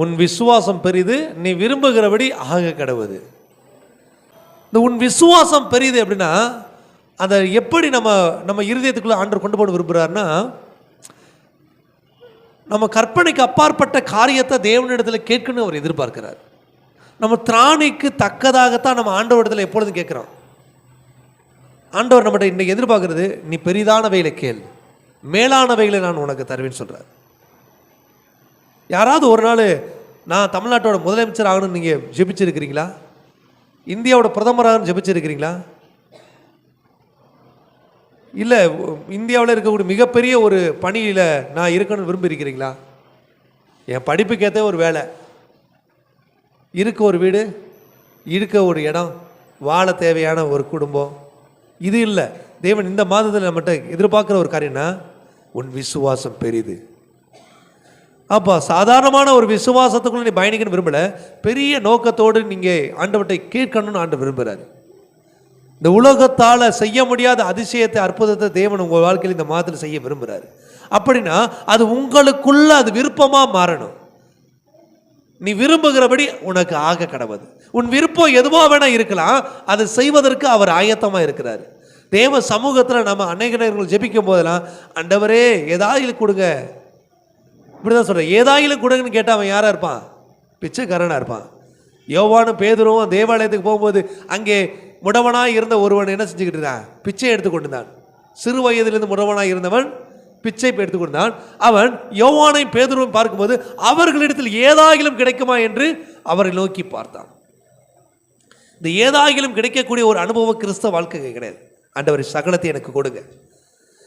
உன் விசுவாசம் பெரிது நீ விரும்புகிறபடி ஆக கடவுது. இந்த உன் விசுவாசம் பெரியுது அப்படின்னா அதை எப்படி நம்ம நம்ம இருதயத்துக்குள்ள ஆண்டவர் கொண்டு போட விரும்புகிறாருன்னா நம்ம கற்பனைக்கு அப்பாற்பட்ட காரியத்தை தேவனிடத்தில் கேட்கணும்னு அவர் எதிர்பார்க்கிறார். நம்ம திராணிக்கு தக்கதாகத்தான் நம்ம ஆண்டவரிடத்தில் எப்பொழுதும் கேட்குறோம். ஆண்டவர் நம்மகிட்ட இன்னைக்கு எதிர்பார்க்கறது நீ பெரிதானவைகளை கேள். மேலானவைகளை நான் உனக்கு தருவேன்னு சொல்கிறார் யாராவது ஒரு நாள் நான் தமிழ்நாட்டோட முதலமைச்சர் ஆகணும்னு நீங்கள் ஜெபிச்சிருக்கிறீங்களா? இந்தியாவோட பிரதமராகனு ஜெபிச்சிருக்கிறீங்களா? இல்லை இந்தியாவில் இருக்கக்கூடிய மிகப்பெரிய ஒரு பணியில் நான் இருக்கணும்னு விரும்பியிருக்கிறீங்களா என் படிப்புக்கேற்ற ஒரு வேலை. இருக்க ஒரு வீடு இருக்க ஒரு இடம் வாழ தேவையான ஒரு குடும்பம். இது இல்லை. தேவன் இந்த மாதத்தில் நம்மகிட்ட எதிர்பார்க்குற ஒரு காரியம்னா உன் விசுவாசம் பெரிது. அப்போ சாதாரணமான ஒரு விசுவாசத்துக்குள்ள நீ பயணிக்கணும்னு விரும்பல. பெரிய நோக்கத்தோடு நீங்கள் ஆண்டவற்றை கேட்கணும்னு ஆண்டு விரும்புகிறாரு இந்த உலகத்தால் செய்ய முடியாத அதிசயத்தை அற்புதத்தை தேவன் உங்கள் வாழ்க்கையில் இந்த மாதத்தில் செய்ய விரும்புகிறாரு அப்படின்னா அது உங்களுக்குள்ள அது விருப்பமாக மாறணும். நீ விரும்புகிறபடி உனக்கு ஆக கடவுது. உன் விருப்பம் எதுவாக வேணால் இருக்கலாம். அதை செய்வதற்கு அவர் ஆயத்தமாக இருக்கிறார். தேவ சமூகத்தில் நம்ம அநேக நேரங்கள் ஜெபிக்கும் போதெல்லாம் அண்டவரே ஏதாவது கொடுங்க. இப்படிதான் சொல்கிறேன் ஏதாயிலும் கொடுங்கன்னு கேட்டால் அவன் யாராக இருப்பான்? பிச்சைக்காரனாக இருப்பான். யோவானும் பேதுருவும் தேவாலயத்துக்கு போகும்போது அங்கே முடவனாக இருந்த ஒருவன் என்ன செஞ்சுக்கிட்டு இருந்தான் பிச்சை எடுத்துக்கொண்டு இருந்தான் சிறு வயதிலிருந்து முடவனாக இருந்தவன் பிச்சை எடுத்துக்கொண்டான் அவன் யோவானை பேதுருவும் பார்க்கும்போது அவர்களிடத்தில் ஏதாகிலும் கிடைக்குமா என்று அவரை நோக்கி பார்த்தான். இந்த ஏதாகிலும் கிடைக்கக்கூடிய ஒரு அனுபவம் கிறிஸ்தவ வாழ்க்கை கிடையாது. ஆண்டவர் சகலத்தை எனக்கு கொடுங்க.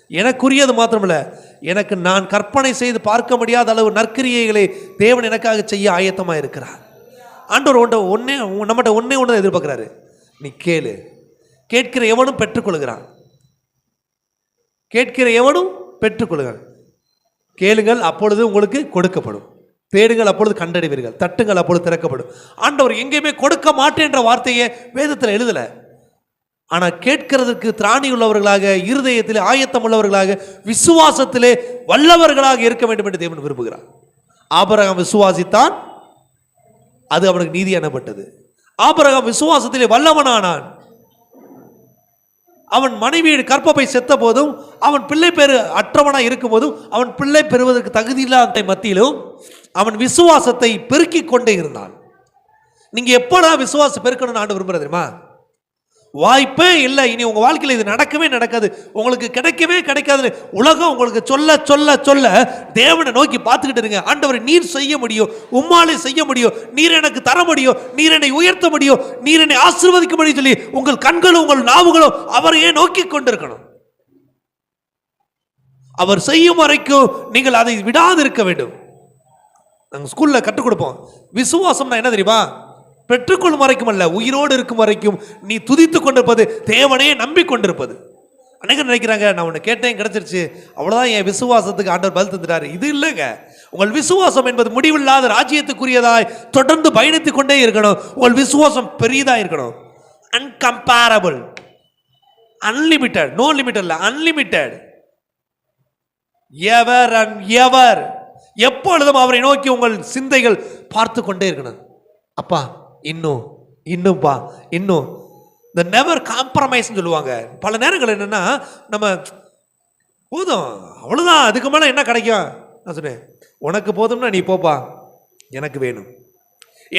எனக்குரியது மாத்திரமல்ல எனக்கு நான் கற்பனை செய்து பார்க்க முடியாத அளவு நற்கிரியைகளை தேவன் எனக்காக செய்ய ஆயத்தமாக இருக்கிறார். ஆண்டவர் ஒன்றை ஒன்றே நம்மகிட்ட ஒன்றே ஒன்று எதிர்பார்க்குறாரு. நீ கேளு. கேட்கிற எவனும் பெற்றுக்கொள்கிறான். கேட்கிற எவனும் பெற்றுக்கொள்கிறான். கேளுங்கள் அப்பொழுது உங்களுக்கு கொடுக்கப்படும். தேடுங்கள் அப்பொழுது கண்டடைவீர்கள். தட்டுங்கள் அப்பொழுது திறக்கப்படும். ஆண்டவர் எங்கேயுமே கொடுக்க மாட்டேன்ற வார்த்தையை வேதத்தில் எழுதலை. ஆனால் கேட்கிறதுக்கு திராணி உள்ளவர்களாக இருதயத்திலே ஆயத்தம் உள்ளவர்களாக விசுவாசத்திலே வல்லவர்களாக இருக்க வேண்டும் என்று தேவன் விரும்புகிறார். ஆபரகம் விசுவாசித்தான் அது அவனுக்கு நீதி எனப்பட்டது ஆபரகம் விசுவாசத்திலே வல்லவனானான். அவன் மனைவியின் கற்பப்பை செத்த போதும் அவன் பிள்ளை பெரு அற்றவனாக இருக்கும் போதும் அவன் பிள்ளை பெறுவதற்கு தகுதியில்லாத மத்தியிலும் அவன் விசுவாசத்தை பெருக்கிக் கொண்டே இருந்தான். நீங்க எப்படா விசுவாசம் பெருக்கணும்னு ஆண்டு விரும்புறது தெரியுமா? வாய்ப்பே இல்லை. இனி உங்கள் வாழ்க்கையில் இது நடக்கவே நடக்காது. உங்களுக்கு கிடைக்கவே கிடைக்காது உலகம் உங்களுக்கு சொல்ல சொல்ல சொல்ல தேவனை நோக்கி பார்த்துக்கிட்டு இருங்க. ஆண்டவர் நீர் செய்ய முடியும். உம்மாலே செய்ய முடியும். நீர் எனக்கு தர முடியும். நீர் என்னை உயர்த்த முடியும். நீர் என்னை ஆசீர்வதிக்க முடியும் சொல்லி உங்கள் கண்களும் உங்கள் நாவுகளும் அவரையே நோக்கி கொண்டிருக்கணும். அவர் செய்யும் வரைக்கும் நீங்கள் அதை விடாது இருக்க வேண்டும் நாங்கள் ஸ்கூலில் கற்றுக் கொடுப்போம். விசுவாசம்னா என்ன தெரியுமா? பெற்றுக்கொள்ளும் வரைக்கும் அல்ல உயிரோடு இருக்கும் வரைக்கும் நீ துதித்து கொண்டிருப்பது தேவனையே நம்பிக்கொண்டிருப்பது. அநேகர் நினைக்கிறாங்க நான் உன்னை கேட்டேன் கிடைச்சிருச்சு. அவ்வளோதான் என் விசுவாசத்துக்கு ஆண்டவர் பதில் தந்துட்டாரு. இது இல்லைங்க. உங்கள் விசுவாசம் என்பது முடிவில்லாத ராஜ்யத்துக்குரியதாய் தொடர்ந்து பயணித்துக் கொண்டே இருக்கணும். உங்கள் விசுவாசம் பெரியதாக இருக்கணும். அன்கம்பேரபிள் அன்லிமிட்டெட் நோ லிமிட் இல்லை அன்லிமிட்டெட் எவர் அண்ட் எவர் எப்பொழுதும் அவரை நோக்கி உங்கள் சிந்தைகள் பார்த்து கொண்டே இருக்கணும். அப்பா இன்னும் இன்னும்ப்பா இன்னும். இந்த நெவர் காம்ப்ரமைஸ்னு சொல்லுவாங்க. பல நேரங்கள் என்னென்னா நம்ம போதும் அவ்வளோதான் அதுக்கு மேலே என்ன கிடைக்கும்? நான் சொன்னேன் உனக்கு போதும்னா நீ போப்பா. எனக்கு வேணும்.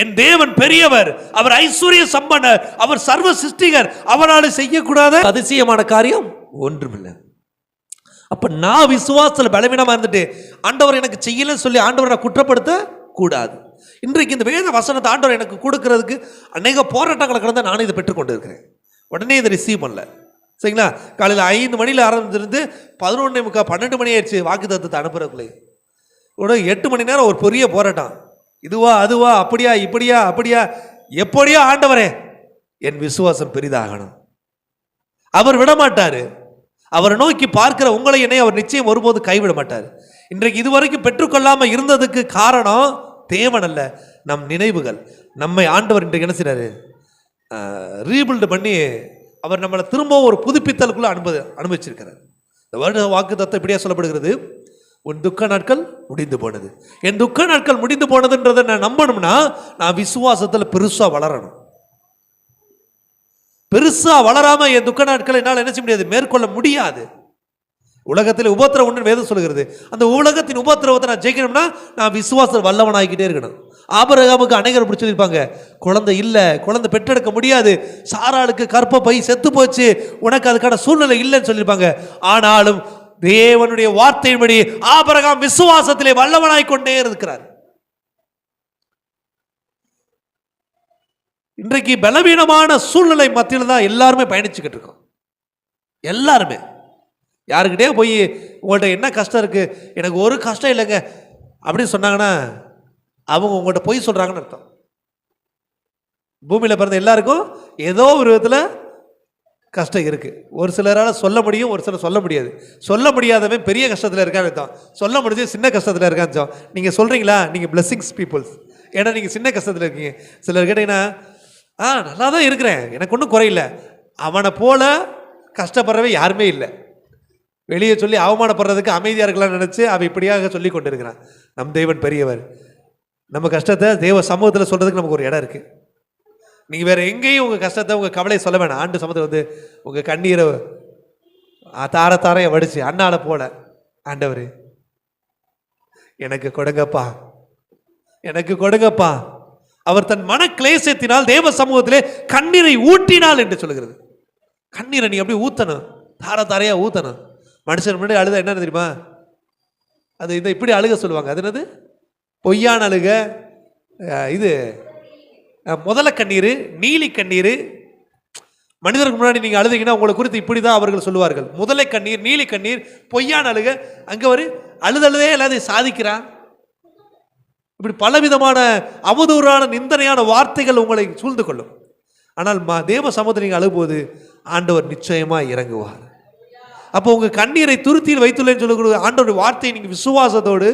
என் தேவன் பெரியவர் அவர் ஐஸ்வர்ய சம்பனர் அவர் சர்வ சிருஷ்டிகர் அவரால் செய்யக்கூடாத அதிசயமான காரியம் ஒன்றுமில்லை. அப்போ நான் விசுவாசத்தில் பலவீனமாக இருந்துட்டு ஆண்டவர் எனக்கு செய்யலன்னு சொல்லி ஆண்டவரை குற்றப்படுத்த கூடாது. இன்றைக்கு இந்த வேத வசனத்தை ஆண்டவர் எனக்கு கொடுக்கறதுக்கு அநேக போராட்டங்களை கடந்த நானும் இதை பெற்றுக்கொண்டு இருக்கிறேன் உடனே இதை ரிசீவ் பண்ணல. சரிங்களா? காலையில் ஐந்து மணியில் ஆரம்பிச்சிருந்து பதினொன்றே முக்கால் பன்னெண்டு மணி ஆயிடுச்சு வாக்கு தத்துவத்தை அனுப்புறதுக்குள்ளே உடனே எட்டு மணி நேரம் ஒரு பெரிய போராட்டம். இதுவா அதுவா அப்படியா இப்படியா அப்படியா எப்படியோ ஆண்டவரே என் விசுவாசம் பெரிதாகணும். அவர் விடமாட்டார். அவரை நோக்கி பார்க்கிற உங்களை என்னை அவர் நிச்சயம் ஒருபோது கைவிட மாட்டார். இன்றைக்கு இதுவரைக்கும் பெற்றுக்கொள்ளாமல் இருந்ததுக்கு காரணம் தேவன் அல்ல நம் நினைவுகள். நம்மை ஆண்டவர் இன்றைக்கு என்ன செய்கிறாரு ரீபில்டு பண்ணி அவர் நம்மளை திரும்பவும் ஒரு புதுப்பித்தலுக்குள்ள அனுபவி அனுபவிச்சிருக்கிறார். இந்த வருட வாக்கு தத்துவம் இப்படியா சொல்லப்படுகிறது? உன் துக்க நாட்கள் முடிந்து போனது. என் துக்க நாட்கள் முடிந்து போனதுன்றதை நான் நம்பணும்னா நான் விசுவாசத்தில் பெருசாக வளரணும். பெருசாக வளராமல் என் துக்க நாட்களை என்னால் என்ன செய்ய முடியாது? மேற்கொள்ள முடியாது. உலகத்தில் உபத்திரம் ஒன்று வேதம் சொல்கிறது அந்த உலகத்தின் உபத்திரவத்தை நான் ஜெயிக்கணும்னா நான் விசுவாச வல்லவனாகிக்கிட்டே இருக்கணும். ஆபரகாமுக்கு அனைகர் பிடிச்சிருப்பாங்க. குழந்தை இல்லை குழந்தை பெற்றெடுக்க முடியாது. சாராளுக்கு கற்ப பை செத்து போச்சு. உனக்கு அதுக்கான சூழ்நிலை இல்லைன்னு சொல்லியிருப்பாங்க. ஆனாலும் தேவனுடைய வார்த்தையின்படி ஆபரகாம் விசுவாசத்திலே வல்லவனாய் கொண்டே இருக்கிறார். இன்றைக்கு பலவீனமான சூழ்நிலை மத்தியில் தான் எல்லாருமே பயணிச்சுக்கிட்டு இருக்கோம். எல்லாருமே. யாருக்கிட்டே போய் உங்கள்கிட்ட என்ன கஷ்டம் இருக்குது எனக்கு ஒரு கஷ்டம் இல்லைங்க. அப்படின்னு சொன்னாங்கன்னா அவங்க உங்கள்கிட்ட பொய் சொல்கிறாங்கன்னு அர்த்தம். பூமியில் பிறந்த எல்லாருக்கும் ஏதோ ஒரு விதத்தில் கஷ்டம் இருக்குது ஒரு சிலரால் சொல்ல முடியும் ஒரு சிலர் சொல்ல முடியாது. சொல்ல முடியாதவன் பெரிய கஷ்டத்தில் இருக்கான்னு அர்த்தம். சொல்ல முடிஞ்சு சின்ன கஷ்டத்தில் இருக்கான்னு அர்த்தம். நீங்கள் சொல்கிறீங்களா நீங்கள் பிளெஸ்ஸிங்ஸ் பீப்புள்ஸ் ஏன்னா நீங்கள் சின்ன கஷ்டத்தில் இருக்கீங்க. சிலர் கேட்டிங்கன்னா ஆ நல்லா தான் இருக்கிறேன். எனக்கு ஒன்றும் குறையில்லை. அவனை போல கஷ்டப்படுறவே யாருமே இல்லை. வெளியே சொல்லி அவமானப்படுறதுக்கு அமைதியாக இருக்கலாம்னு நினச்சி அவன் இப்படியாக சொல்லி கொண்டிருக்கிறான் நம் தேவன் பெரியவர். நம்ம கஷ்டத்தை தேவ சமூகத்தில் சொல்கிறதுக்கு நமக்கு ஒரு இடம் இருக்குது நீங்கள் வேறு எங்கேயும் உங்கள் கஷ்டத்தை உங்கள் கவலையை சொல்ல வேணாம். ஆண்டு சமூகத்தில் வந்து உங்கள் கண்ணீரை தாரத்தாரையை தார தாரையை வடிச்சு அண்ணால போல. ஆண்டவர் எனக்கு கொடுங்கப்பா. எனக்கு கொடுங்கப்பா. அவர் தன் மன கிளேசத்தினால் தேவ சமூகத்திலே கண்ணீரை ஊட்டினால் என்று சொல்லுகிறது. கண்ணீரை நீ அப்படியே ஊத்தணும். தார தாரையா ஊத்தணும். மனுஷன் முன்னாடி அழுத என்ன தெரியுமா? அது இந்த இப்படி அழுக சொல்லுவாங்க. அது என்னது? பொய்யான அழுக. இது முதல கண்ணீர் நீலி கண்ணீர். மனிதருக்கு முன்னாடி நீங்கள் அழுதீங்கன்னா உங்களை குறித்து இப்படி தான் அவர்கள் சொல்லுவார்கள். முதலை கண்ணீர் நீலி கண்ணீர் பொய்யான அழுக. அங்கே ஒரு அழுதழுதே எல்லாத்தையும் சாதிக்கிறான் இப்படி பலவிதமான அவதூறான நிந்தனையான வார்த்தைகள் உங்களை சூழ்ந்து கொள்ளும். ஆனால் ம தேவ சமூகத்தை நீங்கள் அழுகும்போது ஆண்டவர் நிச்சயமாக இறங்குவார். அப்போ உங்கள் கண்ணீரை துருத்தியில் வைத்துள்ளேன்னு சொல்லக்கூடிய ஆண்டோட வார்த்தையை நீங்கள் விசுவாசத்தோடு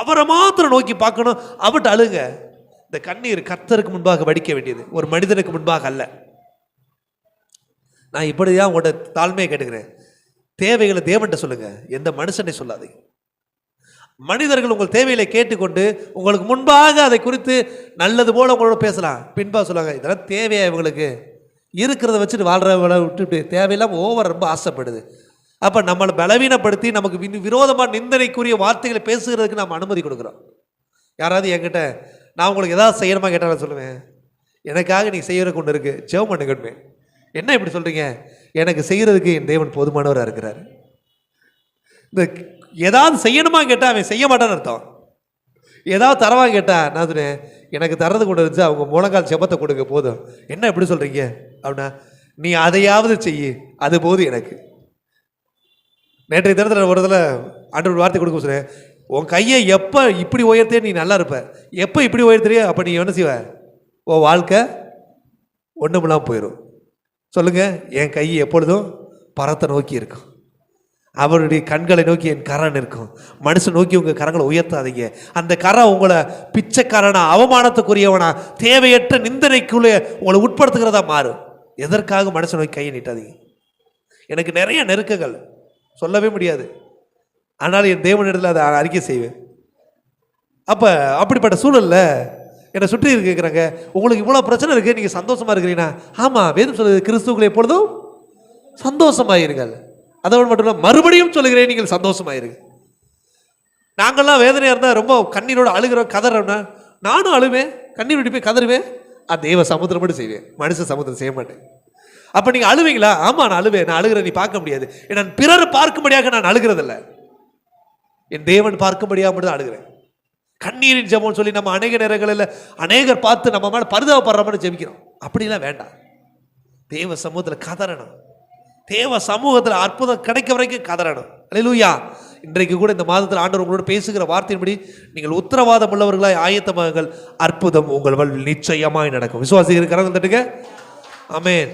அவரை மாத்திரம் நோக்கி பார்க்கணும். அவர்கிட்ட அழுங்க. இந்த கண்ணீர் கர்த்தருக்கு முன்பாக வடிக்க வேண்டியது. ஒரு மனிதனுக்கு முன்பாக அல்ல. நான் இப்படி தான் உங்களோட தாழ்மையை கேட்டுக்கிறேன். தேவைகளை தேவன்கிட்ட சொல்லுங்க. எந்த மனுஷனை சொல்லாதீங்க மனிதர்கள் உங்கள் தேவைகளை கேட்டுக்கொண்டு உங்களுக்கு முன்பாக அதை குறித்து நல்லது போல உங்களோட பேசலாம். பின்பாக சொல்லுவாங்க இதெல்லாம் தேவையா இவங்களுக்கு? இருக்கிறத வச்சுட்டு வாழ்கிறவங்கள விட்டுட்டு தேவையில்லாமல் ஓவர் ரொம்ப ஆசைப்படுது. அப்போ நம்மளை பலவீனப்படுத்தி நமக்கு விரோதமாக நிந்தனைக்குரிய வார்த்தைகளை பேசுகிறதுக்கு நாம் அனுமதி கொடுக்குறோம். யாராவது என்கிட்ட நான் உங்களுக்கு எதாவது செய்யணுமா? கேட்டாலும் சொல்லுவேன். எனக்காக நீ செய்கிற கொண்டு இருக்கு. ஜெபம் பண்ணுங்கன்னு என்ன இப்படி சொல்கிறீங்க எனக்கு செய்கிறதுக்கு என் தேவன் போதுமானவராக இருக்கிறார். இந்த ஏதாவது செய்யணுமா கேட்டால் அவன் செய்ய மாட்டான்னு அர்த்தம். ஏதாவது தரவா கேட்டால் நான் சொன்னேன் எனக்கு தரது கொண்டு இருந்துச்சு. அவங்க முழங்கால் செபத்தை கொடுக்க போதும். என்ன இப்படி சொல்கிறீங்க அப்படின்னா நீ அதையாவது செய்யு. அது போதும் எனக்கு. நேற்றைய தினத்தில் ஒரு இதில் ஆண்டு வார்த்தை கொடுக்க சொன்னேன். உன் கையை எப்போ இப்படி உயர்த்தே நீ நல்லா இருப்ப. எப்போ இப்படி உயர்த்துறியோ அப்போ நீ என்ன செய்வ? உன் வாழ்க்கை ஒன்றுமில்லாமல் போயிடும் சொல்லுங்கள் என் கை எப்பொழுதும் பரத்தை நோக்கி இருக்கும். அவருடைய கண்களை நோக்கி என் கரன் இருக்கும் மனுஷன் நோக்கி உங்கள் கரங்களை உயர்த்தாதீங்க. அந்த கரம் உங்களை பிச்சைக்காரனா அவமானத்துக்குரியவனா தேவையற்ற நிந்தனைக்குள்ளே உங்களை உட்படுத்துகிறதா மாறும். எதற்காக மனுஷன் நோக்கி கையை நீட்டாதீங்க? எனக்கு நிறைய நெருக்கங்கள். சொல்லவே முடியாது. ஆனால் என் தேவனிடத்தில் அதை அறிக்கை செய்வேன். அப்போ அப்படிப்பட்ட சூழலில் என்னை சுற்றி இருக்கிறாங்க. உங்களுக்கு இவ்வளோ பிரச்சனை இருக்குது நீங்கள் சந்தோஷமாக இருக்கிறீங்கன்னா ஆமாம் வேதம் சொல்லுது கிறிஸ்துவுக்குள்ள எப்பொழுதும் சந்தோஷமாயிருங்கள். அதோடு மட்டும் இல்லை மறுபடியும் சொல்லுகிறேன் நீங்கள் சந்தோஷமாயிருங்க நாங்கள்லாம் வேதனையாக இருந்தால் ரொம்ப கண்ணீரோடு அழுகிறோம் கதறோம்னா நானும் அழுவேன் கண்ணீர் விட்டு போய் கதறுவேன். அது தெய்வ சமுத்திரம் மட்டும் செய்வேன். மனுஷ சமுத்திரம் செய்ய மாட்டேன். அப்போ நீங்கள் அழுவீங்களா? ஆமாம் நான் அழுவேன். நான் அழுகிற நீ பார்க்க முடியாது. நான் பிறர் பார்க்கும்படியாக நான் அழுகிறதில்ல. என் தேவன் பார்க்கும்படியாக மட்டும் தான் அழுகிறேன். கண்ணீரின் ஜபம்னு சொல்லி நம்ம அநேக நேரங்களில் அநேகர் பார்த்து நம்ம மேலே பரிதாபப்படுற மாதிரி ஜெபிக்கிறோம். அப்படிலாம் வேண்டாம். தேவ சமூகத்தில் கதறணும். தேவ சமூகத்தில் அற்புதம் கிடைக்க வரைக்கும் கதறணும். அலையிலூயா. இன்றைக்கு கூட இந்த மாதத்தில் ஆண்டவர் உங்களோட பேசுகிற வார்த்தையின்படி நீங்கள் உத்தரவாதம் உள்ளவர்களாய் ஆயத்தமாகுங்கள். அற்புதம் உங்கள் வாழ்வில் நிச்சயமாய் நடக்கும். விசுவாசி இருக்கிறாங்க தட்டுங்க. ஆமென்.